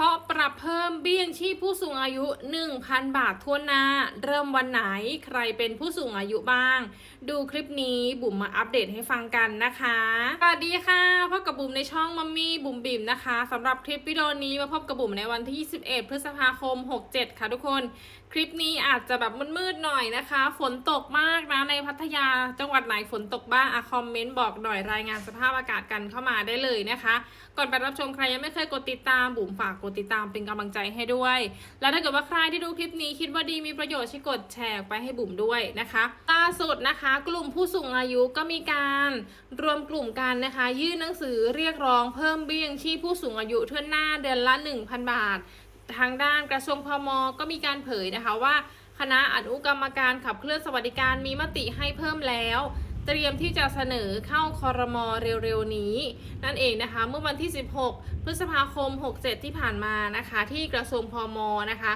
ราะ บเพิ่มเบี้ยยังชีพผู้สูงอายุ 1,000 บาททั่วหน้า เริ่มวันไหนใครเป็นผู้สูงอายุบ้าง ดูคลิปนี้บุ๋มมาอัปเดตให้ฟังกันนะคะสวัสดีค่ะพบกับบุ๋มในช่องมัมมี่บุ๋มบิ่มนะคะสำหรับคลิปวิดีโอนี้มาพบกับบุ๋มในวันที่ 21 พฤษภาคม 67 ค่ะทุกคน คลิปนี้อาจจะแบบมืดๆหน่อยนะคะ ฝนตกมากนะในพัทยาจังหวัดไหนฝนตกบ้างอะคอมเมนต์บอกหน่อยรายงานสภาพอากาศกันเข้ามาได้เลยนะคะ ก่อนไปรับชมใครยังไม่เคยกดติดตามบุ๋มฝากกดติดตามเป็นกำลังใจให้ด้วย แล้วถ้าเกิดว่าใครที่ดูคลิปนี้คิดว่าดีมีประโยชน์ช่วยกดแชร์ไปให้บุ๋มด้วยนะคะล่าสุดนะคะ กลุ่มผู้สูงอายุก็มีการรวมกลุ่มกันนะคะ ยื่นหนังสือเรียกร้องเพิ่มเบี้ยยังชีพผู้สูงอายุเทั่วหน้าเดือนละ 1,000 บาท ทางด้านกระทรวงพมก็มีการเผยนะคะว่าคณะอนุกรรมการขับเคลื่อนสวัสดิการมีมติให้เพิ่มแล้ว เตรียมที่จะเสนอเข้าคอรมอเร็วๆนี้ นั่นเองนะคะเมื่อวันที่ 16 พฤษภาคม 67 ที่ผ่านมานะคะที่กระทรวงพมนะคะ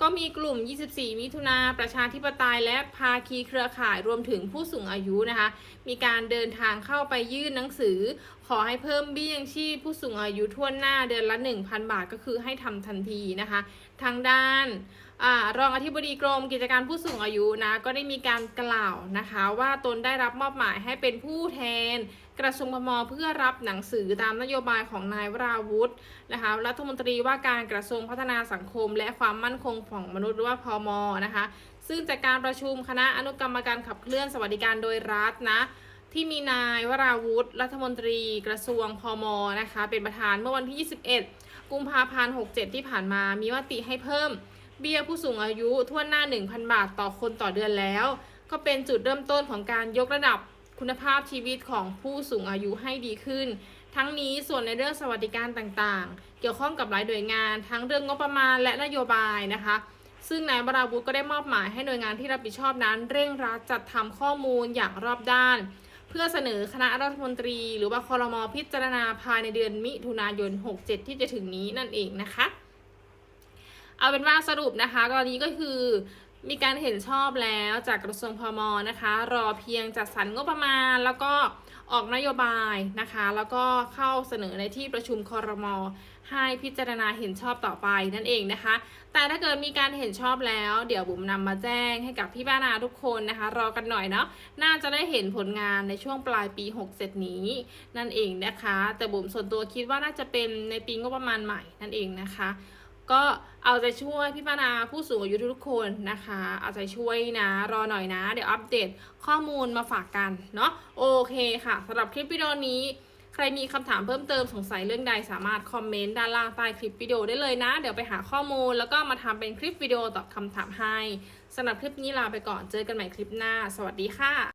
ก็มีกลุ่ม 24 มิถุนา ประชาธิปไตย และภาคีเครือข่ายรวมถึงผู้สูงอายุนะคะ มีการเดินทางเข้าไปยื่นหนังสือ ขอให้เพิ่มเบี้ยยังชีพผู้สูงอายุทั่วหน้าเดือนละ 1,000 บาทก็คือให้ทำทันทีนะคะ ทางด้านอรองอธิบดีกรมกิจการผู้สูงอายุนะก็ได้มีการกล่าวนะคะ ว่าตนได้รับมอบหมายให้เป็นผู้แทน กระทรวงพมเพื่อรับหนังสือตามนโยบายของนายวราวุธนะคะรัฐมนตรีว่าการกระทรวงพัฒนาสังคม และความมั่นคงของมนุษย์หรือว่าพมนะคะ ซึ่งจากการประชุมคณะอนุกรรมการขับเคลื่อนสวัสดิการโดยรัฐนะ ที่มีนายวราวุธรัฐมนตรีกระทรวงพมนะคะ เป็นประธานเมื่อวันที่ 21 กุมภาพันธ์ 67 ที่ผ่านมามีมติให้เพิ่ม เบี้ยผู้สูงอายุทั่วหน้า 1,000 บาทต่อคนต่อเดือนแล้ว ก็เป็นจุดเริ่มต้นของการยกระดับคุณภาพชีวิตของผู้สูงอายุให้ดีขึ้น ทั้งนี้ส่วนในเรื่องสวัสดิการต่างๆ เกี่ยวข้องกับหลายหน่วยงาน ทั้งเรื่องงบประมาณและนโยบายนะคะ ซึ่งนายวราวุธก็ได้มอบหมายให้หน่วยงานที่รับผิดชอบนั้น เร่งรัดจัดทำข้อมูลอย่างรอบด้าน เพื่อเสนอคณะรัฐมนตรี หรือว่าคอรมอพิจารณาภายในเดือนมิถุนายน 67 ที่จะถึงนี้นั่นเองนะคะ เอาเป็นว่าสรุปนะคะตอนนี้ก็คือ มีการเห็นชอบแล้วจากกระทรวงพมนะคะ รอเพียงจัดสรรงบประมาณ แล้วก็ออกนโยบายนะคะ แล้วก็เข้าเสนอในที่ประชุมคอรมอให้พิจารณาเห็นชอบต่อไปนั่นเองนะคะ แต่ถ้าเกิดมีการเห็นชอบแล้ว เดี๋ยวบุ๋มนำมาแจ้งให้กับพี่บ้านาทุกคนนะคะ รอกันหน่อยเนาะน่าจะได้เห็นผลงานในช่วงปลายปี 67 นี้ นั่นเองนะคะ แต่บุ๋มส่วนตัวคิดว่าน่าจะเป็นในปีงบประมาณใหม่นั่นเองนะคะ ก็เอาใจช่วยพี่ปานาผู้สูงอายุทุกคนนะคะ เอาใจช่วยนะ รอหน่อยนะ เดี๋ยวอัปเดตข้อมูลมาฝากกันเนาะโอเคค่ะสำหรับคลิปวิดีโอนี้ ใครมีคำถามเพิ่มเติมสงสัยเรื่องใดสามารถคอมเมนต์ด้านล่างใต้คลิปวิดีโอได้เลยนะ เดี๋ยวไปหาข้อมูลแล้วก็มาทำเป็นคลิปวิดีโอตอบคำถามให้สำหรับคลิปนี้ลาไปก่อนเจอกันใหม่คลิปหน้า สวัสดีค่ะ